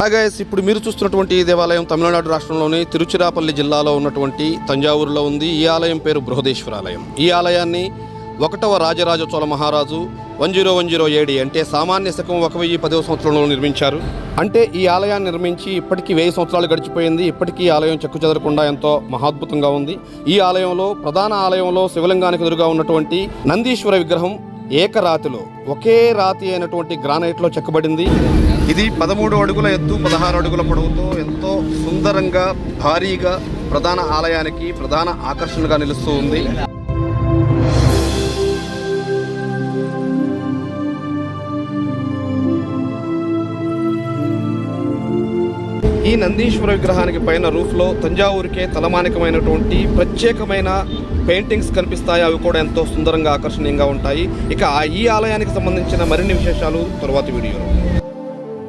Hi guys ఇప్పుడు మీరు చూస్తున్నటువంటి ఈ దేవాలయం తమిళనాడు రాష్ట్రంలోని తిరుచిరాపల్లి జిల్లాలో ఉన్నటువంటి తంజావూరులో ఉంది. ఈ ఆలయం పేరు బృహదేశ్వర ఆలయం. ఈ ఆలయాన్ని ఒకటవ రాజరాజ చోళ మహారాజు one zero one zero AD అంటే సామాన్య శకం ఒక వెయ్యి పదవ సంవత్సరంలో నిర్మించారు. అంటే ఈ ఆలయాన్ని నిర్మించి ఇప్పటికీ వెయ్యి సంవత్సరాలు గడిచిపోయింది. ఇప్పటికీ ఆలయం చెక్కు చెదరకుండా ఎంతో మహాద్భుతంగా ఉంది. ఈ ఆలయంలో ప్రధాన ఆలయంలో శివలింగానికి ఎదురుగా ఉన్నటువంటి నందీశ్వర విగ్రహం ఏకరాతిలో ఒకే రాతి అయినటువంటి గ్రానైట్లో చెక్కబడింది. ఇది పదమూడు అడుగుల ఎత్తు పదహారు అడుగుల పొడవుతో ఎంతో సుందరంగా భారీగా ప్రధాన ఆలయానికి ప్రధాన ఆకర్షణగా నిలుస్తూ ఉంది. ఈ నందీశ్వర విగ్రహానికి పైన రూఫ్లో తంజావూరుకే తలమానికమైనటువంటి ప్రత్యేకమైన పెయింటింగ్స్ కనిపిస్తాయి అవి కూడా ఎంతో సుందరంగా ఆకర్షణీయంగా ఉంటాయి. ఇక ఆ ఈ ఆలయానికి సంబంధించిన మరిన్ని విశేషాలు తరువాతి వీడియోలో.